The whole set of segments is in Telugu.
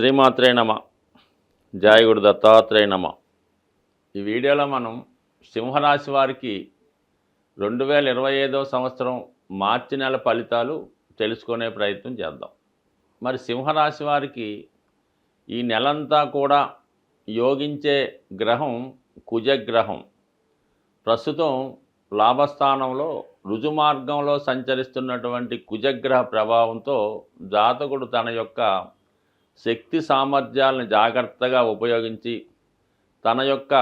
శ్రీమాత్రే నమ. జాయగుడు దత్తాత్రేయ నమ. ఈ వీడియోలో మనం సింహరాశి వారికి రెండు వేల ఇరవై ఐదవ సంవత్సరం మార్చి నెల ఫలితాలు తెలుసుకునే ప్రయత్నం చేద్దాం. మరి సింహరాశి వారికి ఈ నెలంతా కూడా యోగించే గ్రహం కుజగ్రహం. ప్రస్తుతం లాభస్థానంలో రుజుమార్గంలో సంచరిస్తున్నటువంటి కుజగ్రహ ప్రభావంతో జాతకుడు తన యొక్క శక్తి సామర్థ్యాలను జాగ్రత్తగా ఉపయోగించి తన యొక్క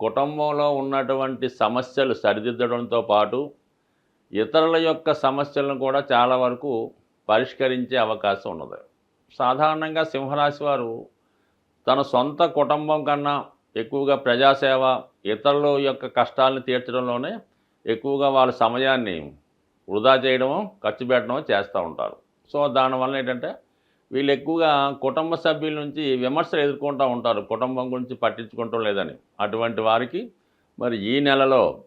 కుటుంబంలో ఉన్నటువంటి సమస్యలు సరిదిద్దడంతో పాటు ఇతరుల యొక్క సమస్యలను కూడా చాలా వరకు పరిష్కరించే అవకాశం ఉన్నది. సాధారణంగా సింహరాశి వారు తన సొంత కుటుంబం కన్నా ఎక్కువగా ప్రజాసేవ ఇతరుల యొక్క కష్టాలను తీర్చడంలోనే ఎక్కువగా వాళ్ళ సమయాన్ని వృధా చేయడము ఖర్చు పెట్టడం చేస్తూ ఉంటారు. సో దానివల్ల ఏంటంటే వీళ్ళు ఎక్కువగా కుటుంబ సభ్యుల నుంచి విమర్శలు ఎదుర్కొంటూ ఉంటారు. కుటుంబం గురించి పట్టించుకుంటూ లేదని. అటువంటి వారికి మరి ఈ నెలలో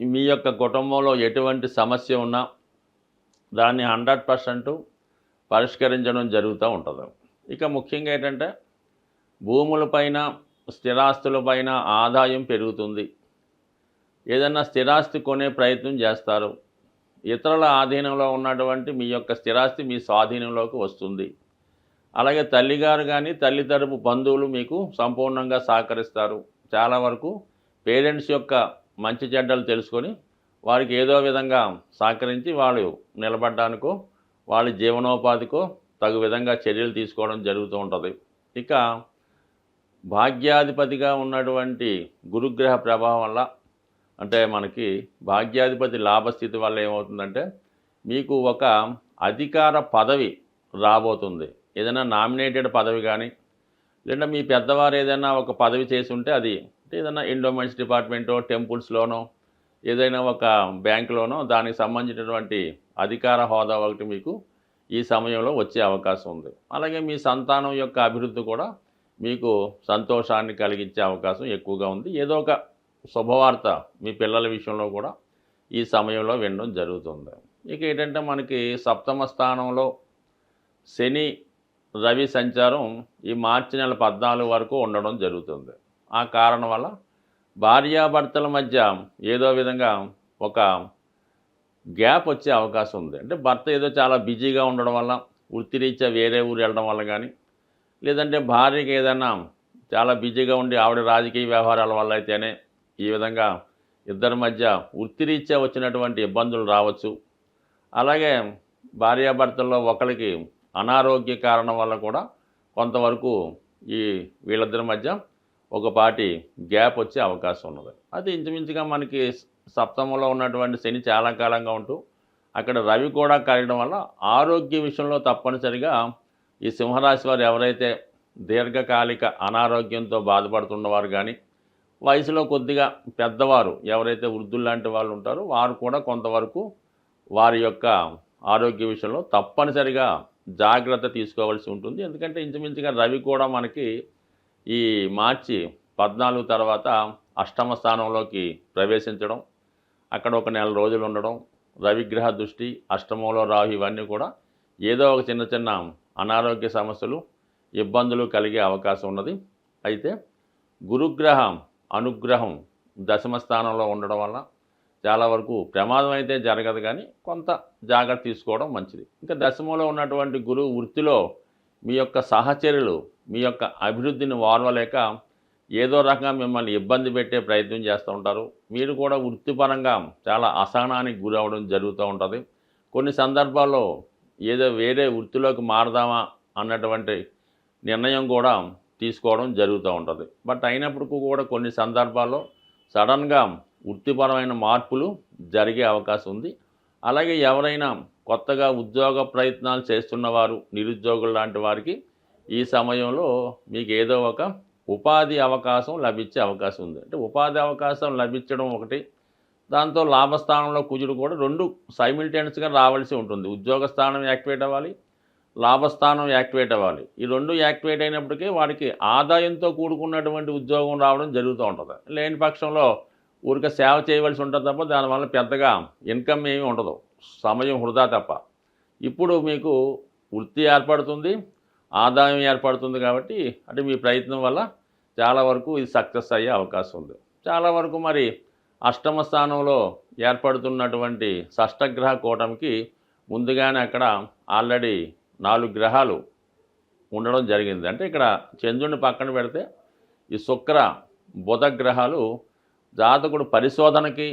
మీ యొక్క కుటుంబంలో ఎటువంటి సమస్య ఉన్నా దాన్ని హండ్రెడ్ పర్సెంట్ పరిష్కరించడం జరుగుతూ ఉంటుంది. ఇక ముఖ్యంగా ఏంటంటే భూములపైన స్థిరాస్తులపైన ఆదాయం పెరుగుతుంది. ఏదైనా స్థిరాస్తి కొనే ప్రయత్నం చేస్తారు. ఇతరుల ఆధీనంలో ఉన్నటువంటి మీ యొక్క స్థిరాస్తి మీ స్వాధీనంలోకి వస్తుంది. అలాగే తల్లిగారు కానీ తల్లి తరపు బంధువులు మీకు సంపూర్ణంగా సహకరిస్తారు. చాలా వరకు పేరెంట్స్ యొక్క మంచి చెడ్డలు తెలుసుకొని వారికి ఏదో విధంగా సహకరించి వాళ్ళు నిలబడడానికో వాళ్ళ జీవనోపాధికో తగు విధంగా చర్యలు తీసుకోవడం జరుగుతూ ఉంటుంది. ఇక భాగ్యాధిపతిగా ఉన్నటువంటి గురుగ్రహ ప్రభావం వల్ల అంటే మనకి భాగ్యాధిపతి లాభస్థితి వల్ల ఏమవుతుందంటే మీకు ఒక అధికార పదవి రాబోతుంది. ఏదైనా నామినేటెడ్ పదవి కానీ లేదా మీ పెద్దవారు ఏదైనా ఒక పదవి చేసి ఉంటే అది అంటే ఏదైనా ఎండోమెంట్స్ డిపార్ట్మెంటో టెంపుల్స్లోనో ఏదైనా ఒక బ్యాంకులోనో దానికి సంబంధించినటువంటి అధికార హోదా ఒకటి మీకు ఈ సమయంలో వచ్చే అవకాశం ఉంది. అలాగే మీ సంతానం యొక్క అభివృద్ధి కూడా మీకు సంతోషాన్ని కలిగించే అవకాశం ఎక్కువగా ఉంది. ఏదో ఒక శుభవార్త మీ పిల్లల విషయంలో కూడా ఈ సమయంలో వినడం జరుగుతుంది. ఇక ఏంటంటే మనకి సప్తమ స్థానంలో శని రవి సంచారం ఈ మార్చి నెల పద్నాలుగు వరకు ఉండడం జరుగుతుంది. ఆ కారణం వల్ల భార్యాభర్తల మధ్య ఏదో విధంగా ఒక గ్యాప్ వచ్చే అవకాశం ఉంది. అంటే భర్త ఏదో చాలా బిజీగా ఉండడం వల్ల వృత్తిరీత్యా వేరే ఊరు వెళ్ళడం వల్ల కానీ లేదంటే భార్యకి ఏదైనా చాలా బిజీగా ఉండి ఆవిడ రాజకీయ వ్యవహారాల వల్ల అయితేనే ఈ విధంగా ఇద్దరి మధ్య వృత్తిరీత్యా వచ్చినటువంటి ఇబ్బందులు రావచ్చు. అలాగే భార్యాభర్తల్లో ఒకరికి అనారోగ్య కారణం వల్ల కూడా కొంతవరకు ఈ వీళ్ళిద్దరి మధ్య ఒకపాటి గ్యాప్ వచ్చే అవకాశం ఉన్నది. అది ఇంచుమించుగా మనకి సప్తమంలో ఉన్నటువంటి శని చాలా కాలంగా ఉంటూ అక్కడ రవి కూడా కలగడం వల్ల ఆరోగ్య విషయంలో తప్పనిసరిగా ఈ సింహరాశి వారు ఎవరైతే దీర్ఘకాలిక అనారోగ్యంతో బాధపడుతున్నవారు కానీ వయసులో కొద్దిగా పెద్దవారు ఎవరైతే వృద్ధులు లాంటి వాళ్ళు ఉంటారో వారు కూడా కొంతవరకు వారి యొక్క ఆరోగ్య విషయంలో తప్పనిసరిగా జాగ్రత్త తీసుకోవాల్సి ఉంటుంది. ఎందుకంటే ఇంచుమించుగా రవి కూడా మనకి ఈ మార్చి పద్నాలుగు తర్వాత అష్టమ స్థానంలోకి ప్రవేశించడం అక్కడ ఒక నెల రోజులు ఉండడం రవిగ్రహ దృష్టి అష్టమంలో రాహు ఇవన్నీ కూడా ఏదో ఒక చిన్న చిన్న అనారోగ్య సమస్యలు ఇబ్బందులు కలిగే అవకాశం ఉన్నది. అయితే గురుగ్రహం అనుగ్రహం దశమ స్థానంలో ఉండడం వల్ల చాలా వరకు ప్రమాదం అయితే జరగదు కానీ కొంత జాగ్రత్త తీసుకోవడం మంచిది. ఇంకా దశమలో ఉన్నటువంటి గురువు వృత్తిలో మీ యొక్క సహచరులు మీ యొక్క అభివృద్ధిని వారవలేక ఏదో రకంగా మిమ్మల్ని ఇబ్బంది పెట్టే ప్రయత్నం చేస్తూ ఉంటారు. మీరు కూడా వృత్తిపరంగా చాలా అసహనానికి గురవడం జరుగుతూ ఉంటుంది. కొన్ని సందర్భాల్లో ఏదో వేరే వృత్తిలోకి మారదామా అన్నటువంటి నిర్ణయం కూడా తీసుకోవడం జరుగుతూ ఉంటుంది. బట్ అయినప్పటికీ కూడా కొన్ని సందర్భాల్లో సడన్గా వృత్తిపరమైన మార్పులు జరిగే అవకాశం ఉంది. అలాగే ఎవరైనా కొత్తగా ఉద్యోగ ప్రయత్నాలు చేస్తున్నవారు నిరుద్యోగులు లాంటి వారికి ఈ సమయంలో మీకు ఏదో ఒక ఉపాధి అవకాశం లభించే అవకాశం ఉంది. అంటే ఉపాధి అవకాశం లభించడం ఒకటి దాంతో లాభస్థానంలో కుజుడు కూడా రెండు సైమిల్టేనియస్గా రావాల్సి ఉంటుంది. ఉద్యోగ స్థానం యాక్టివేట్ అవ్వాలి లాభస్థానం యాక్టివేట్ అవ్వాలి. ఈ రెండు యాక్టివేట్ అయినప్పటికీ వాడికి ఆదాయంతో కూడుకున్నటువంటి ఉద్యోగం రావడం జరుగుతూ ఉంటుంది. లేని పక్షంలో ఊరిక సేవ చేయవలసి ఉంటుంది తప్ప దానివల్ల పెద్దగా ఇన్కమ్ ఏమి ఉండదు. సమయం వృధా తప్ప. ఇప్పుడు మీకు వృత్తి ఏర్పడుతుంది ఆదాయం ఏర్పడుతుంది కాబట్టి అంటే మీ ప్రయత్నం వల్ల చాలా వరకు ఇది సక్సెస్ అయ్యే అవకాశం ఉంది. చాలా వరకు మరి అష్టమ స్థానంలో ఏర్పడుతున్నటువంటి షష్టగ్రహ కూటమికి ముందుగానే అక్కడ ఆల్రెడీ నాలుగు గ్రహాలు ఉండడం జరిగింది. అంటే ఇక్కడ చంద్రుడిని పక్కన పెడితే ఈ శుక్ర బుధ గ్రహాలు జాతకుడు పరిశోధనకి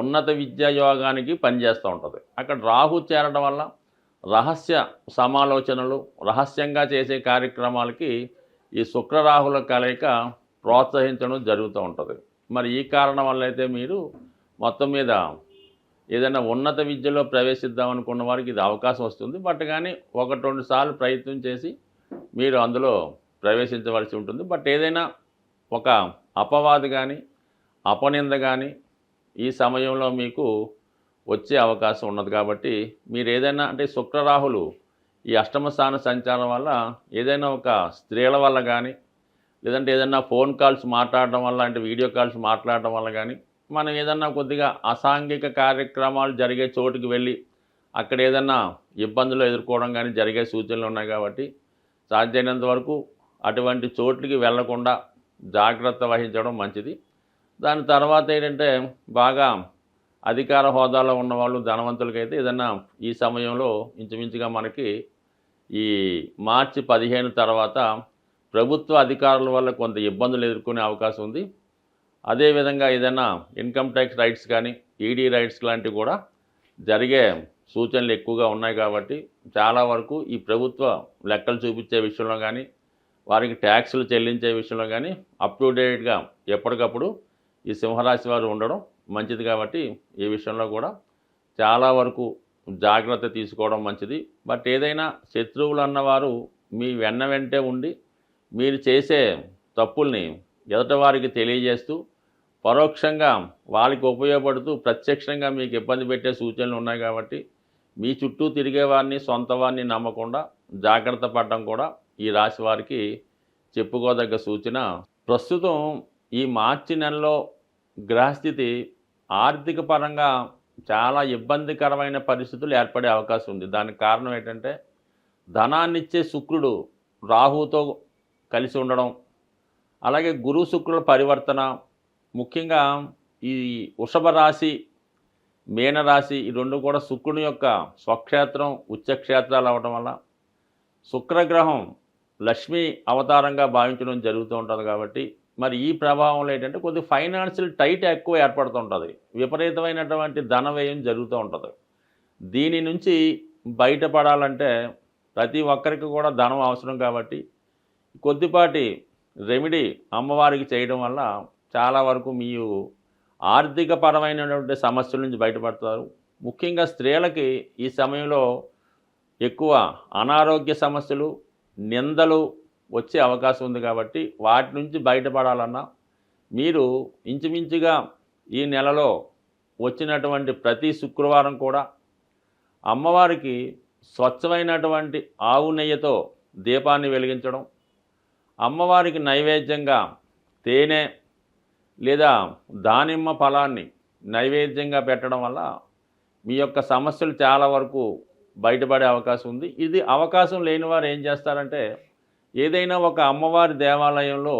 ఉన్నత విద్యా యోగానికి పనిచేస్తూ ఉంటుంది. అక్కడ రాహు చేరడం వల్ల రహస్య సమాలోచనలు రహస్యంగా చేసే కార్యక్రమాలకి ఈ శుక్రరాహుల కలయిక ప్రోత్సహించడం జరుగుతూ ఉంటుంది. మరి ఈ కారణం వల్ల అయితే మీరు మొత్తం మీద ఏదైనా ఉన్నత విద్యలో ప్రవేశిద్దాం అనుకున్న వారికి ఇది అవకాశం వస్తుంది. బట్ కానీ ఒకటి రెండు సార్లు ప్రయత్నం చేసి మీరు అందులో ప్రవేశించవలసి ఉంటుంది. బట్ ఏదైనా ఒక అపవాదు కానీ అపనింద కానీ ఈ సమయంలో మీకు వచ్చే అవకాశం ఉన్నది కాబట్టి మీరు ఏదైనా అంటే శుక్రరాహులు ఈ అష్టమ స్థాన సంచారం వల్ల ఏదైనా ఒక స్త్రీల వల్ల కానీ లేదంటే ఏదైనా ఫోన్ కాల్స్ మాట్లాడడం వల్ల అంటే వీడియో కాల్స్ మాట్లాడడం వల్ల కానీ మనం ఏదన్నా కొద్దిగా అసాంఘిక కార్యక్రమాలు జరిగే చోటుకి వెళ్ళి అక్కడ ఏదన్నా ఇబ్బందులు ఎదుర్కోవడం కానీ జరిగే సూచనలు ఉన్నాయి కాబట్టి సాధ్యమైనంత వరకు అటువంటి చోట్లకి వెళ్ళకుండా జాగ్రత్త వహించడం మంచిది. దాని తర్వాత ఏంటంటే బాగా అధికార హోదాలో ఉన్న వాళ్ళు ధనవంతులకైతే ఏదన్నా ఈ సమయంలో ఇంచుమించుగా మనకి ఈ మార్చి పదిహేను తర్వాత ప్రభుత్వ అధికారుల వల్ల కొంత ఇబ్బందులు ఎదుర్కొనే అవకాశం ఉంది. అదేవిధంగా ఏదైనా ఇన్కమ్ ట్యాక్స్ రైట్స్ కానీ ఈడీ రైట్స్ లాంటివి కూడా జరిగే సూచనలు ఎక్కువగా ఉన్నాయి కాబట్టి చాలా వరకు ఈ ప్రభుత్వ లెక్కలు చూపించే విషయంలో కానీ వారికి ట్యాక్సులు చెల్లించే విషయంలో కానీ అప్ టు డేట్గా ఎప్పటికప్పుడు ఈ సింహరాశి వారు ఉండడం మంచిది కాబట్టి ఈ విషయంలో కూడా చాలా వరకు జాగ్రత్త తీసుకోవడం మంచిది. బట్ ఏదైనా శత్రువులు అన్నవారు మీ వెన్న వెంటే ఉండి మీరు చేసే తప్పుల్ని ఎదుట వారికి తెలియజేస్తూ పరోక్షంగా వాళ్ళకి ఉపయోగపడుతూ ప్రత్యక్షంగా మీకు ఇబ్బంది పెట్టే సూచనలు ఉన్నాయి కాబట్టి మీ చుట్టూ తిరిగే వారిని సొంత వారిని నమ్మకుండా జాగ్రత్త పడడం కూడా ఈ రాశి వారికి చెప్పుకోదగ్గ సూచన. ప్రస్తుతం ఈ మార్చి నెలలో గ్రహస్థితి ఆర్థిక పరంగా చాలా ఇబ్బందికరమైన పరిస్థితులు ఏర్పడే అవకాశం ఉంది. దానికి కారణం ఏంటంటే ధనాన్నిచ్చే శుక్రుడు రాహుతో కలిసి ఉండడం అలాగే గురు శుక్రుల పరివర్తన ముఖ్యంగా ఈ వృషభ రాశి మీనరాశి ఈ రెండు కూడా శుక్రుని యొక్క స్వక్షేత్రం ఉచ్చక్షేత్రాలు అవడం వల్ల శుక్రగ్రహం లక్ష్మీ అవతారంగా భావించడం జరుగుతూ ఉంటుంది కాబట్టి మరి ఈ ప్రభావంలో ఏంటంటే కొద్ది ఫైనాన్షియల్ టైట్ ఎక్కువ ఏర్పడుతూ ఉంటుంది. విపరీతమైనటువంటి ధన వ్యయం జరుగుతూ ఉంటుంది. దీని నుంచి బయటపడాలంటే ప్రతి ఒక్కరికి కూడా ధనం అవసరం కాబట్టి కొద్దిపాటి రెమెడీ అమ్మవారికి చేయడం వల్ల చాలా వరకు మీరు ఆర్థిక పరమైనటువంటి సమస్యల నుంచి బయటపడతారు. ముఖ్యంగా స్త్రీలకి ఈ సమయంలో ఎక్కువ అనారోగ్య సమస్యలు నిందలు వచ్చే అవకాశం ఉంది కాబట్టి వాటి నుంచి బయటపడాలన్నా మీరు ఇంచుమించుగా ఈ నెలలో వచ్చినటువంటి ప్రతి శుక్రవారం కూడా అమ్మవారికి స్వచ్ఛమైనటువంటి ఆవు నెయ్యితో దీపాన్ని వెలిగించడం అమ్మవారికి నైవేద్యంగా తేనె లేదా దానిమ్మ ఫలాన్ని నైవేద్యంగా పెట్టడం వల్ల మీ యొక్క సమస్యలు చాలా వరకు బయటపడే అవకాశం ఉంది. ఇది అవకాశం లేని వారు ఏం చేస్తారంటే ఏదైనా ఒక అమ్మవారి దేవాలయంలో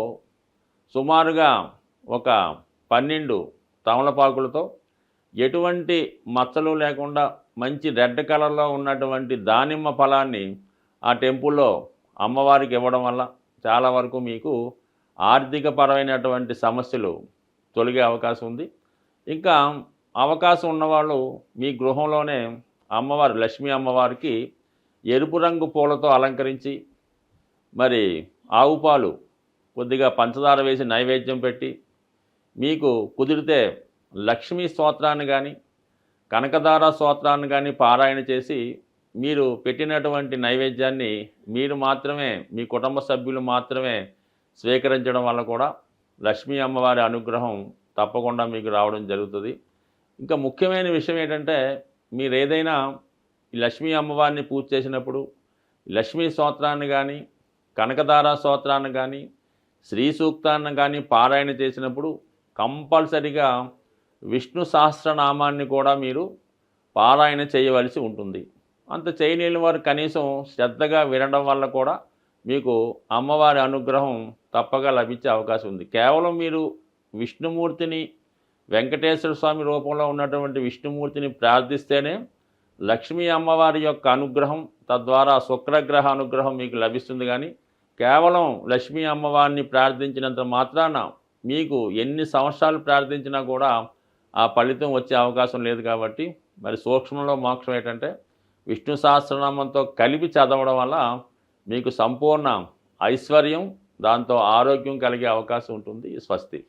సుమారుగా ఒక పన్నెండు తమలపాకులతో ఎటువంటి మచ్చలు లేకుండా మంచి రెడ్ కలర్లో ఉన్నటువంటి దానిమ్మ ఫలాన్ని ఆ టెంపుల్లో అమ్మవారికి ఇవ్వడం వల్ల చాలా వరకు మీకు ఆర్థిక పరమైనటువంటి సమస్యలు తొలగే అవకాశం ఉంది. ఇంకా అవకాశం ఉన్నవాళ్ళు మీ గృహంలోనే అమ్మవారు లక్ష్మీ అమ్మవారికి ఎరుపు రంగు పూలతో అలంకరించి మరి ఆవు పాలు కొద్దిగా పంచదార వేసి నైవేద్యం పెట్టి మీకు కుదిరితే లక్ష్మీ స్తోత్రాన్ని కానీ కనకదార స్తోత్రాన్ని కానీ పారాయణ చేసి మీరు పెట్టినటువంటి నైవేద్యాన్ని మీరు మాత్రమే మీ కుటుంబ సభ్యులు మాత్రమే స్వీకరించడం వల్ల కూడా లక్ష్మీ అమ్మవారి అనుగ్రహం తప్పకుండా మీకు రావడం జరుగుతుంది. ఇంకా ముఖ్యమైన విషయం ఏంటంటే మీరు ఏదైనా ఈ లక్ష్మీ అమ్మవారిని పూజ చేసినప్పుడు లక్ష్మీ స్తోత్రాన్ని కానీ కనకదార స్తోత్రాన్ని కానీ శ్రీ సూక్తాన్ని కానీ పారాయణ చేసినప్పుడు కంపల్సరిగా విష్ణు సహస్రనామాన్ని కూడా మీరు పారాయణ చేయవలసి ఉంటుంది. అంత చేయలేని వారు కనీసం శ్రద్ధగా వినడం వల్ల కూడా మీకు అమ్మవారి అనుగ్రహం తప్పగా లభించే అవకాశం ఉంది. కేవలం మీరు విష్ణుమూర్తిని వెంకటేశ్వర స్వామి రూపంలో ఉన్నటువంటి విష్ణుమూర్తిని ప్రార్థిస్తేనే లక్ష్మీ అమ్మవారి యొక్క అనుగ్రహం తద్వారా శుక్రగ్రహ అనుగ్రహం మీకు లభిస్తుంది. కానీ కేవలం లక్ష్మీ అమ్మవారిని ప్రార్థించినంత మాత్రాన మీకు ఎన్ని సంవత్సరాలు ప్రార్థించినా కూడా ఆ ఫలితం వచ్చే అవకాశం లేదు కాబట్టి మరి సూక్ష్మంలో మోక్షం ఏంటంటే విష్ణు సహస్రనామంతో కలిపి చదవడం వల్ల మీకు సంపూర్ణ ఐశ్వర్యం దాంతో ఆరోగ్యం కలిగే అవకాశం ఉంటుంది స్వస్తి.